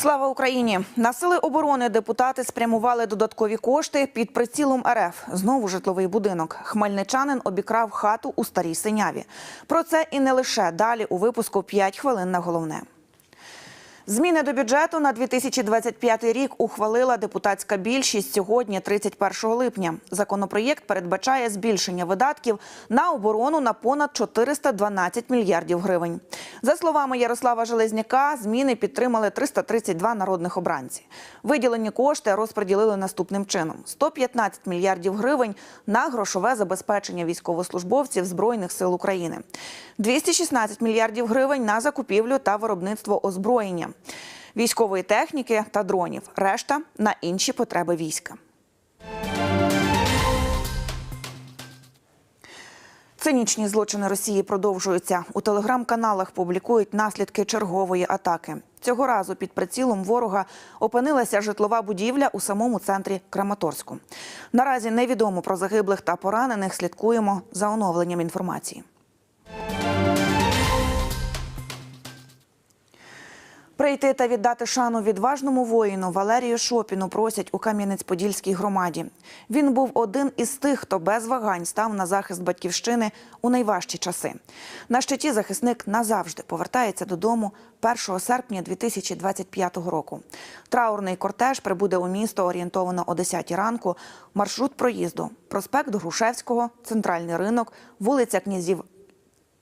Слава Україні! На сили оборони депутати спрямували додаткові кошти під прицілом РФ. Знову житловий будинок. Хмельничанин обікрав хату у старій синяві. Про це і не лише далі у випуску «5 хвилин на головне. Зміни до бюджету на 2025 рік ухвалила депутатська більшість сьогодні, 31 липня. Законопроєкт передбачає збільшення видатків на оборону на понад 412 мільярдів гривень. За словами Ярослава Железняка, зміни підтримали 332 народних обранці. Виділені кошти розподілили наступним чином: 115 мільярдів гривень на грошове забезпечення військовослужбовців Збройних сил України, 216 мільярдів гривень на закупівлю та виробництво озброєння, військової техніки та дронів. Решта на інші потреби війська. Цинічні злочини Росії продовжуються. У телеграм-каналах публікують наслідки чергової атаки. Цього разу під прицілом ворога опинилася житлова будівля у самому центрі Краматорську. Наразі невідомо про загиблих та поранених. Слідкуємо за оновленням інформації. Прийти та віддати шану відважному воїну Валерію Шопіну просять у Кам'янець-Подільській громаді. Він був один із тих, хто без вагань став на захист батьківщини у найважчі часи. На щиті захисник назавжди повертається додому 1 серпня 2025 року. Траурний кортеж прибуде у місто орієнтовано о 10 ранку. Маршрут проїзду: проспект Грушевського, центральний ринок, вулиця князів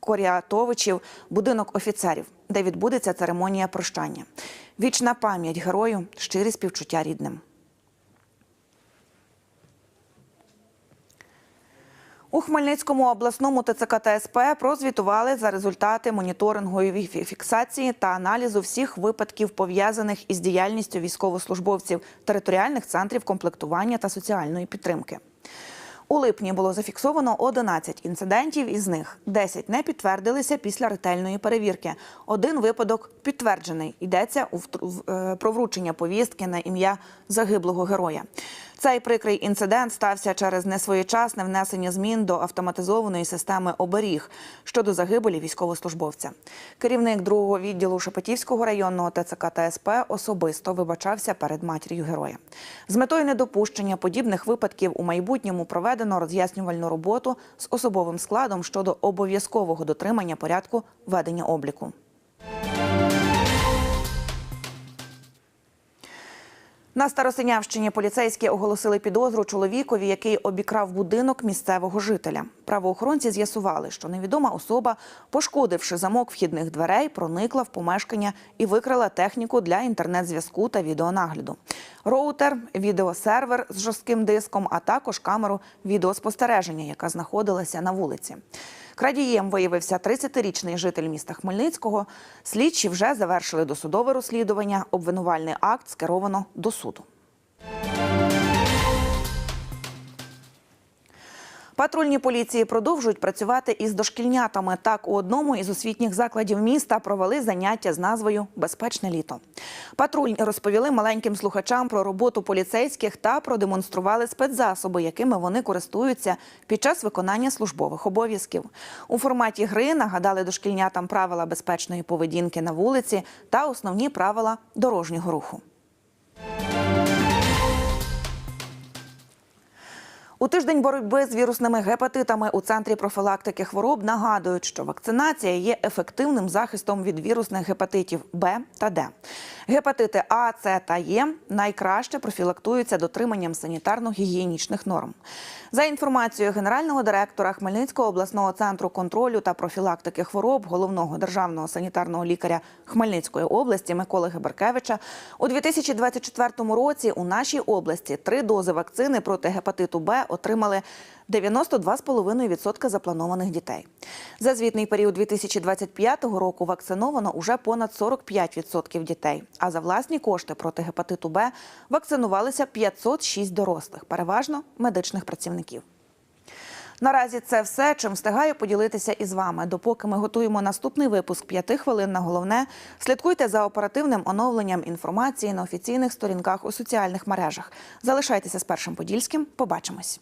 Коріатовичів, будинок офіцерів, де відбудеться церемонія прощання. Вічна пам'ять герою, щирі співчуття рідним. У Хмельницькому обласному ТЦК та СП прозвітували за результати моніторингової фіксації та аналізу всіх випадків, пов'язаних із діяльністю військовослужбовців територіальних центрів комплектування та соціальної підтримки. У липні було зафіксовано 11 інцидентів, із них 10 не підтвердилися після ретельної перевірки. Один випадок підтверджений. Йдеться е, про вручення повістки на ім'я загиблого героя. Цей прикрий інцидент стався через несвоєчасне внесення змін до автоматизованої системи оберіг щодо загибелі військовослужбовця. Керівник другого відділу Шепетівського районного ТЦК та СП особисто вибачався перед матір'ю героя. З метою недопущення подібних випадків у майбутньому проведено роз'яснювальну роботу з особовим складом щодо обов'язкового дотримання порядку ведення обліку. На Старосинявщині поліцейські оголосили підозру чоловікові, який обікрав будинок місцевого жителя. Правоохоронці з'ясували, що невідома особа, пошкодивши замок вхідних дверей, проникла в помешкання і викрала техніку для інтернет-зв'язку та відеонагляду. Роутер, відеосервер з жорстким диском, а також камеру відеоспостереження, яка знаходилася на вулиці. Крадієм виявився 30-річний житель міста Хмельницького. Слідчі вже завершили досудове розслідування. Обвинувальний акт скеровано до суду. Патрульні поліції продовжують працювати із дошкільнятами. Так, у одному із освітніх закладів міста провели заняття з назвою Безпечне літо. Патрульні розповіли маленьким слухачам про роботу поліцейських та продемонстрували спецзасоби, якими вони користуються під час виконання службових обов'язків. У форматі гри нагадали дошкільнятам правила безпечної поведінки на вулиці та основні правила дорожнього руху. У тиждень боротьби з вірусними гепатитами у центрі профілактики хвороб нагадують, що вакцинація є ефективним захистом від вірусних гепатитів Б та Д. Гепатити А, С та Е найкраще профілактуються дотриманням санітарно-гігієнічних норм. За інформацією генерального директора Хмельницького обласного центру контролю та профілактики хвороб головного державного санітарного лікаря Хмельницької області Миколи Геберкевича, у 2024 році у нашій області три дози вакцини проти гепатиту Б отримали 92,5% запланованих дітей. За звітний період 2025 року вакциновано уже понад 45% дітей. А за власні кошти проти гепатиту Б вакцинувалися 506 дорослих, переважно медичних працівників. Наразі це все, чим встигаю поділитися із вами. Допоки ми готуємо наступний випуск п'яти хвилин на головне, слідкуйте за оперативним оновленням інформації на офіційних сторінках у соціальних мережах. Залишайтеся з першим подільським. Побачимось.